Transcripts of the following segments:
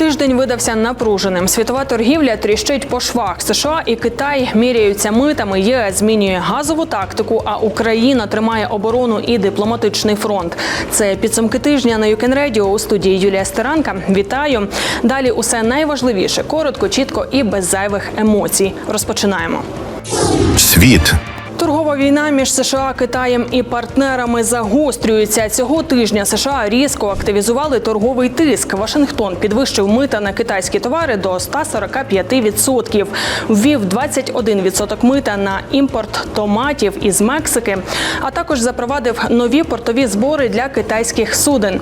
Тиждень видався напруженим. Світова торгівля тріщить по швах. США і Китай міряються митами. ЄС змінює газову тактику, а Україна тримає оборону і дипломатичний фронт. Це підсумки тижня на Юкен Радіо у студії Юлія Стеранка. Вітаю. Далі усе найважливіше, коротко, чітко і без зайвих емоцій. Розпочинаємо. Світ Торгова війна між США, Китаєм і партнерами загострюється. Цього тижня США різко активізували торговий тиск. Вашингтон підвищив мита на китайські товари до 145%. Ввів 21% мита на імпорт томатів із Мексики, а також запровадив нові портові збори для китайських суден.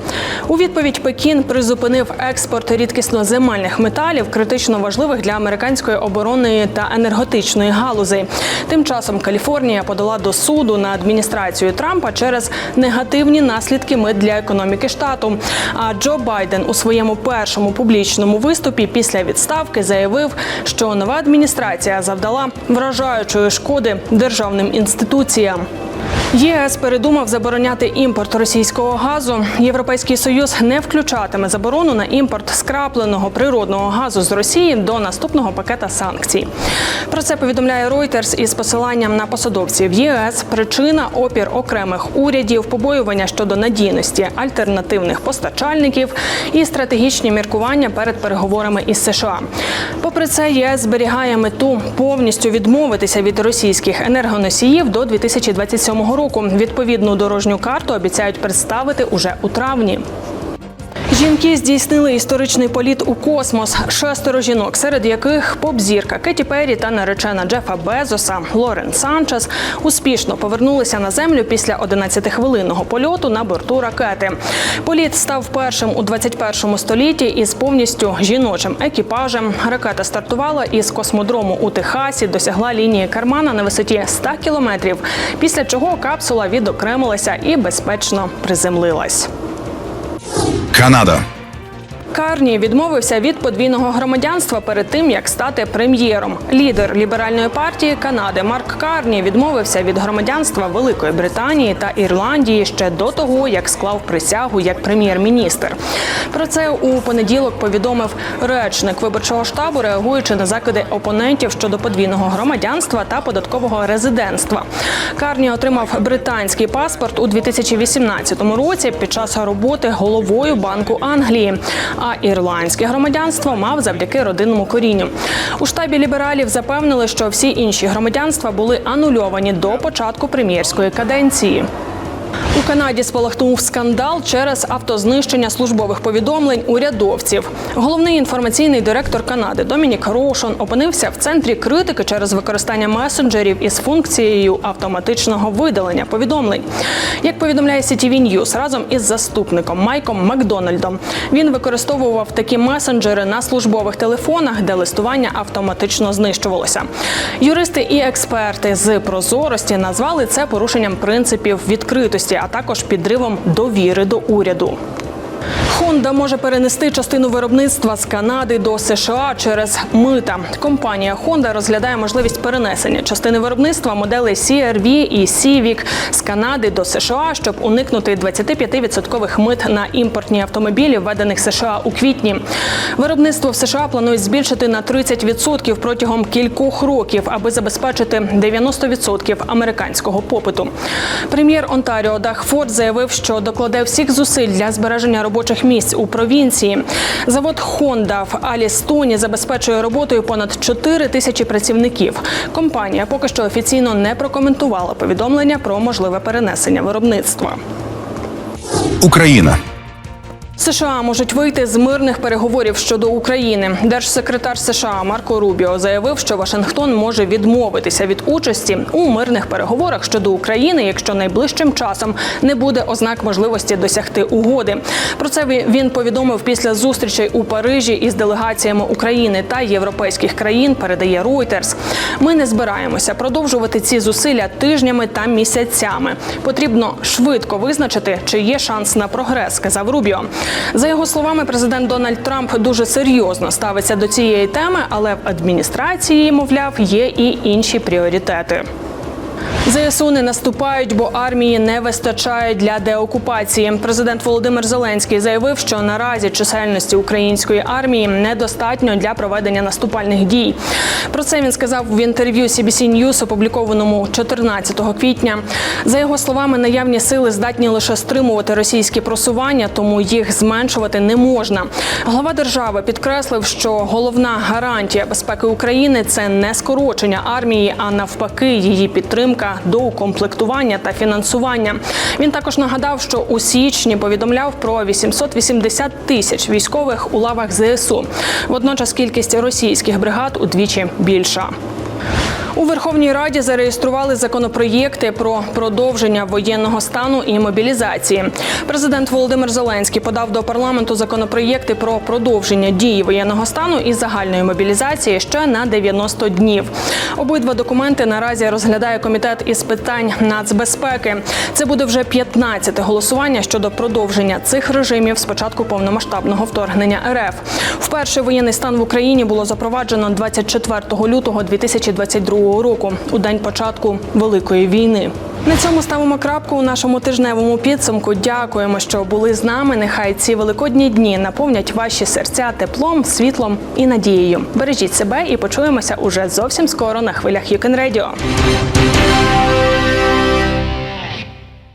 У відповідь Пекін призупинив експорт рідкісноземельних металів, критично важливих для американської оборонної та енергетичної галузей. Тим часом Каліфорнія подала до суду на адміністрацію Трампа через негативні наслідки мит для економіки штату. А Джо Байден у своєму першому публічному виступі після відставки заявив, що нова адміністрація завдала вражаючої шкоди державним інституціям. ЄС передумав забороняти імпорт російського газу. Європейський союз не включатиме заборону на імпорт скрапленого природного газу з Росії до наступного пакета санкцій. Про це повідомляє Reuters із посиланням на посадовців ЄС. Причина опір окремих урядів, побоювання щодо надійності альтернативних постачальників і стратегічні міркування перед переговорами із США. Попри це, ЄС зберігає мету повністю відмовитися від російських енергоносіїв до 2027 року. Відповідну дорожню карту обіцяють представити уже у травні. Жінки здійснили історичний політ у космос. Шестеро жінок, серед яких поп-зірка Кеті Перрі та наречена Джефа Безоса Лорен Санчес успішно повернулися на землю після 11-хвилинного польоту на борту ракети. Політ став першим у 21 столітті із повністю жіночим екіпажем. Ракета стартувала із космодрому у Техасі, досягла лінії Кармана на висоті 100 кілометрів. Після чого капсула відокремилася і безпечно приземлилась. Canadá. Карні відмовився від подвійного громадянства перед тим, як стати прем'єром. Лідер ліберальної партії Канади Марк Карні відмовився від громадянства Великої Британії та Ірландії ще до того, як склав присягу як прем'єр-міністр. Про це у понеділок повідомив речник виборчого штабу, реагуючи на закиди опонентів щодо подвійного громадянства та податкового резидентства. Карні отримав британський паспорт у 2018 році під час роботи головою банку Англії. А ірландське громадянство мав завдяки родинному корінню. У штабі лібералів запевнили, що всі інші громадянства були анульовані до початку прем'єрської каденції. У Канаді спалахнув скандал через автознищення службових повідомлень урядовців. Головний інформаційний директор Канади Домінік Рошон опинився в центрі критики через використання месенджерів із функцією автоматичного видалення повідомлень. Як повідомляє CTV News, разом із заступником Майком Макдональдом він використовував такі месенджери на службових телефонах, де листування автоматично знищувалося. Юристи і експерти з прозорості назвали це порушенням принципів відкритості, також підривом довіри до уряду. Honda може перенести частину виробництва з Канади до США через мита. Компанія Honda розглядає можливість перенесення частини виробництва моделей CR-V і Civic з Канади до США, щоб уникнути 25% мит на імпортні автомобілі, введених США у квітні. Виробництво в США планують збільшити на 30% протягом кількох років, аби забезпечити 90% американського попиту. Прем'єр Онтаріо Дах Форд заявив, що докладе всіх зусиль для збереження робочих місць у провінції. Завод Honda в Алістоні забезпечує роботою понад 4 тисячі працівників. Компанія поки що офіційно не прокоментувала повідомлення про можливе перенесення виробництва. Україна. США можуть вийти з мирних переговорів щодо України. Держсекретар США Марко Рубіо заявив, що Вашингтон може відмовитися від участі у мирних переговорах щодо України, якщо найближчим часом не буде ознак можливості досягти угоди. Про це він повідомив після зустрічей у Парижі із делегаціями України та європейських країн. Передає Reuters. Ми не збираємося продовжувати ці зусилля тижнями та місяцями. Потрібно швидко визначити, чи є шанс на прогрес, сказав Рубіо. За його словами, президент Дональд Трамп дуже серйозно ставиться до цієї теми, але в адміністрації, мовляв, є і інші пріоритети. ЗСУ не наступають, бо армії не вистачає для деокупації. Президент Володимир Зеленський заявив, що наразі чисельності української армії недостатньо для проведення наступальних дій. Про це він сказав в інтерв'ю CBC News, опублікованому 14 квітня. За його словами, наявні сили здатні лише стримувати російські просування, тому їх зменшувати не можна. Глава держави підкреслив, що головна гарантія безпеки України це не скорочення армії, а навпаки, її підтримка до укомплектування та фінансування. Він також нагадав, що у січні повідомляв про 880 тисяч військових у лавах ЗСУ. Водночас кількість російських бригад удвічі більша. У Верховній Раді зареєстрували законопроєкти про продовження воєнного стану і мобілізації. Президент Володимир Зеленський подав до парламенту законопроєкти про продовження дії воєнного стану і загальної мобілізації ще на 90 днів. Обидва документи наразі розглядає комітет із питань нацбезпеки. Це буде вже 15-те голосування щодо продовження цих режимів з початку повномасштабного вторгнення РФ. Вперше воєнний стан в Україні було запроваджено 24 лютого 2022 року, у день початку великої війни. На цьому ставимо крапку у нашому тижневому підсумку. Дякуємо, що були з нами. Нехай ці великодні дні наповнять ваші серця теплом, світлом і надією. Бережіть себе і почуємося уже зовсім скоро на хвилях Юкен Radio.